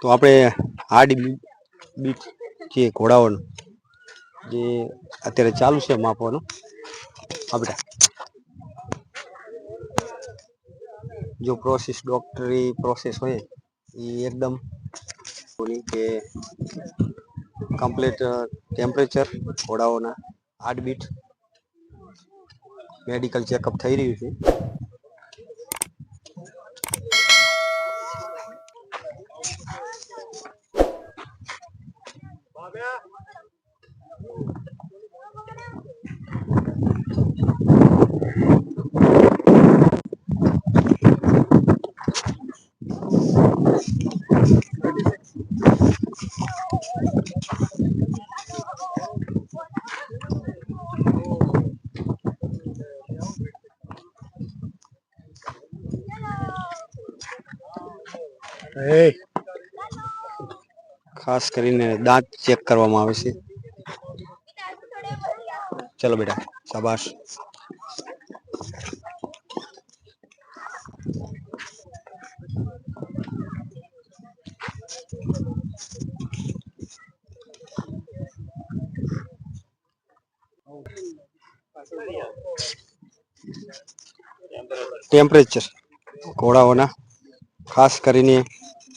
તો આપણે hard bit જે ઘોડાઓનું, જે અત્યારે ચાલુ છે માપવાનું, આપણે જો પ્રોસેસ ડોક્ટરી પ્રોસેસ હોય, એ એકદમ કે કમ્પ્લીટ ટેમ્પરેચર ઘોડાઓના હાર્ટબીટ મેડિકલ ચેકઅપ થઈ રહ્યું છે ખાસ કરીને દાંત ચેક કરવામાં આવે છે ચલો બેટા શાબાશ ટેમ્પરેચર ઘોડાઓના ખાસ કરીને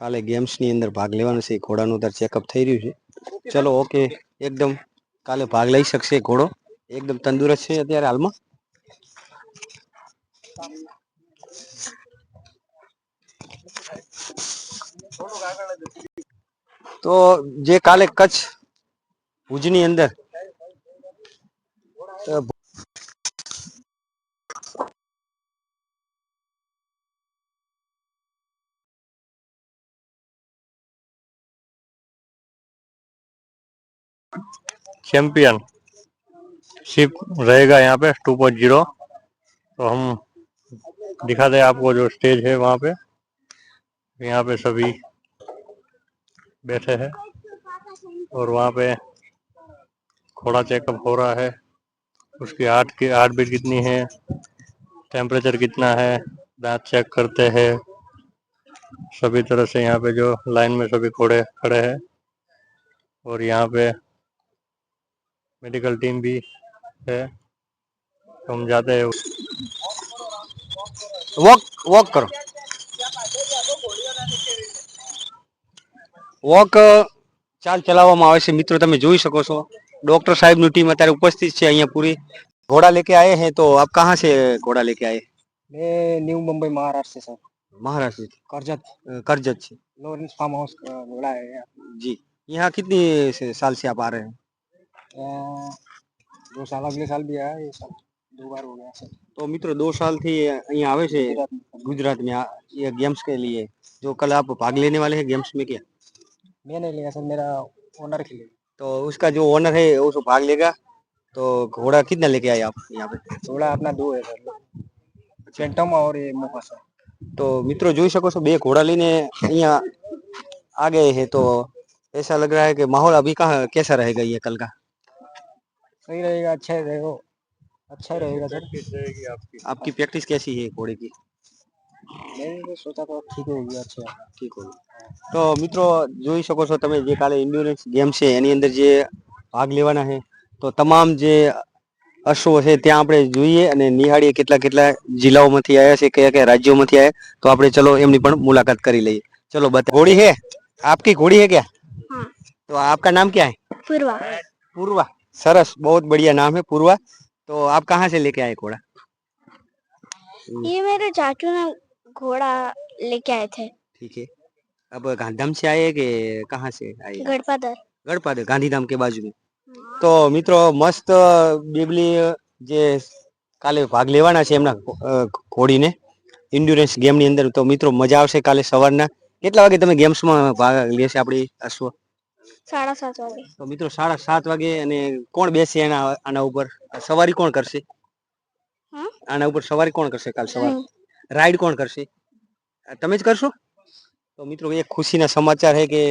કાલે ગેમ્સની અંદર ભાગ લેવાનો છે ઘોડાનું અત્યારે ચેકઅપ થઈ રહ્યું છે. ચલો ઓકે એકદમ કાલે ભાગ લઈ શકશે ઘોડો. એકદમ તંદુરસ્ત છે અત્યારે હાલમાં. તો જે કાલે કચ્છ ભુજની અંદર चैंपियन। शिप रहेगा यहाँ पे टू पॉइंट ज़ीरो। तो हम दिखाते हैं आपको जो स्टेज है वहाँ पे। यहाँ पे सभी बैठे हैं और वहाँ पे घोड़ा चेकअप हो रहा है। उसकी हार्ट की, हार्ट बीट कितनी है टेम्परेचर कितना है, दांत चेक करते हैं। सभी तरह से यहाँ पे जो लाइन में सभी घोड़े खड़े हैं और यहाँ पे मेडिकल टीम भी है तो हम जाते हैं વોક વોક કરો વોક ચાલ ચલાવવામાં આવે છે મિત્રો તમે જોઈ શકો છો ડોક્ટર સાહેબની ટીમ અત્યારે ઉપસ્થિત છે અહીંયા પૂરી घोड़ा लेके आए हैं तो आप कहाँ से घोड़ा लेके आए मैं न्यू मुंबई महाराष्ट्र से सर महाराष्ट्र से करजत अ, करजत से लॉरेंस फार्म हाउस का घोड़ा है यहाँ। जी यहाँ कितनी से- साल से आप आ रहे हैं अ, दो साल अगले साल भी आया ये साल दो बार हो गया सर तो मित्रों दो साल थी અહીંયા આવે છે गुजरात में गुजरात में आ- ये गेम्स के लिए जो कल आप भाग लेने वाले हैं गेम्स में क्या मैं नहीं लिया सर मेरा ओनर खेले तो उसका जो ओनर है वो उसको भाग लेगा तो घोड़ा कितना लेके आए आप यहाँ पे घोड़ा अपना दो है सर पेंटम और ये मुफासा तो મિત્રો જોઈ શકો છો બે ઘોડા લઈને અહીંયા आ गए हैं तो ऐसा लग रहा है कि माहौल अभी कहाँ कैसा रहेगा ये कल का सही रहेगा अच्छा ही रहेगा अच्छा ही रहेगा सर रहेगी आपकी आपकी प्रैक्टिस कैसी है घोड़े की मैंने तो सोचा था ठीक होगी अच्छा ઠીક હોય તો મિત્રો જોઈ શકો છો તમે જે કાલે ઇન્ડોનેશ ગેમ છે એની અંદર જે ભાગ લેવાના છે તો તમામ જે અશ્વો છે ત્યાં આપણે જોઈએ અને નિહાળીએ કેટલા કેટલા જિલ્લાઓમાંથી આવ્યા છે કયા કયા રાજ્યોમાંથી આવ્યા તો આપણે ચલો એમની પણ મુલાકાત કરી લઈએ ચલો બતા घोड़ी है आपकी घोड़ी है क्या हाँ तो आपका नाम क्या है पूर्वा पूर्वा सरस बहुत बढ़िया नाम है पूर्वा तो आप कहाँ से लेके आए घोड़ा ये मेरे चाचू ने घोड़ा लेके आए थे ठीक है अब गांधीधाम से आए कि कहाँ से आए गढ़पादर ગળપાદર ગાંધીધામ કે બાજુ में તો મિત્રો મસ્ત બેબલી જે કાલે ભાગ લેવાના છે એમના અ, ઘોડીને ઇન્ડ્યુરન્સ ગેમની અંદર તો મિત્રો મજા આવશે કાલે સવારના કેટલા વાગે તમે ગેમ્સમાં ભાગ લેશે આપણી અશ્વ તો મિત્રો સાડા સાત વાગે અને કોણ બેસે એના આના ઉપર? સવારી કોણ કરશે? આના ઉપર સવારી કોણ કરશે કાલ સવારે? રાઈડ કોણ કરશે? તમે જ કરશો? તો મિત્રો એ ખુશીના સમાચાર છે કે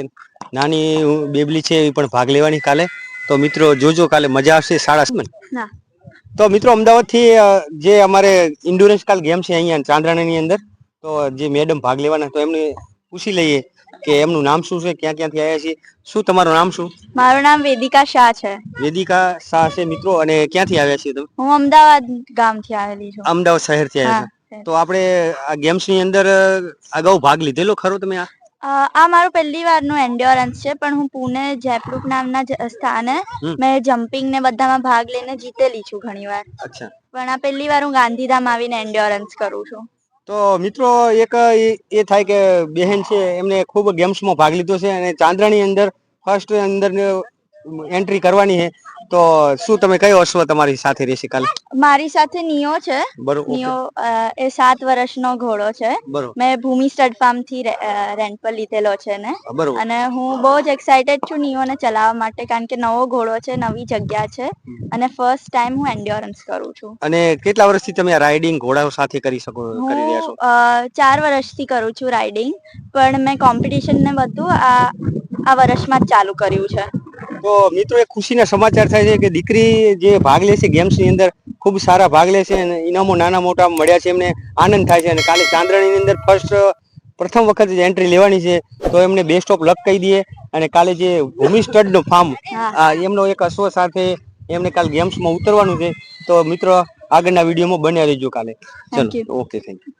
નાની બેબલી છે એ પણ ભાગ લેવાની કાલે. તો મિત્રો જોજો કાલે મજા આવશે સાડા ના. તો મિત્રો અમદાવાદથી જે અમારે ઇન્ડોરેન્સ કાલ ગેમ છે અહીંયા ચાંદ્રાણાની અંદર તો જે મેડમ ભાગ લેવાના તો એમને પૂછી લઈએ કે એમનું નામ શું છે? ક્યાં ક્યાંથી આવ્યા છે શું તમારું નામ શું? મારું નામ વેદિકા શાહ છે. વેદિકા શાહ છે મિત્રો. અને ક્યાંથી આવ્યા છે તમે? હું અમદાવાદ ગામથી આવેલી છું. અમદાવાદ શહેરથી આવ્યા તો આપણે આ ગેમ્સની અંદર અગાઉ ભાગ લીધેલો ખરો તમે આ? આ મારું પહેલી વારનું એન્ડ્યોરન્સ છે પણ હું પુણે જયપુર નામના સ્થાને મેં જમ્પિંગ ને બધામાં ભાગ લઈને જીતેલી છું ઘણીવાર. અચ્છા. પણ આ પહેલી વાર હું ગાંધીધામ આવીને એન્ડ્યોરન્સ કરું છું. તો મિત્રો, એક, એ થાય કે બહેન છે, એમને ખૂબ ગેમ્સમાં ભાગ લીધો છે અને ચાંદ્રાની અંદર ફર્સ્ટ અંદર એન્ટ્રી કરવાની છે. તો શું તમે કયો અશ્વ તમારી સાથે રહેશે કાલે? મારી સાથે નિયો છે. નિયો એ સાત વર્ષનો ઘોડો છે. મેં ભૂમિ સ્ટડ ફાર્મથી રેન્ટ પર લીધેલો છે ને. અને હું બહુ જ એક્સાઇટેડ છું નિયોને ચલાવવા માટે કારણ કે નવો ઘોડો છે નવી જગ્યા છે. અને ફર્સ્ટ ટાઈમ હું એન્ડ્યોરન્સ કરું છું. અને કેટલા વર્ષથી તમે રાઇડિંગ ઘોડાઓ સાથે કરી શકો કરી રહ્યા છો? ચાર વર્ષથી કરું છું રાઇડિંગ. પણ મેં કોમ્પિટિશન ને બધું આ આ વર્ષમાં જ ચાલુ કર્યું છે. તો મિત્રો એક ખુશીના સમાચાર થાય છે કે દીકરી જે ભાગ લે છે ગેમ્સની અંદર ખૂબ સારા ભાગ લે છે અને ઇનામો નાના મોટા મળ્યા છે એમને આનંદ થાય છે અને કાલે ચાંદ્રાણીની અંદર ફર્સ્ટ પ્રથમ વખત જે એન્ટ્રી લેવાની છે તો એમને બેસ્ટ ઓફ લક કહી દઈએ. અને કાલે જે ભૂમિ સ્ટડ નો ફાર્મ એમનો એક અશ્વ સાથે એમને કાલે ગેમ્સમાં ઉતરવાનું છે. તો મિત્રો આગળના વિડીયોમાં બન્યા રહેજો કાલે. ચલો ઓકે થેન્ક યુ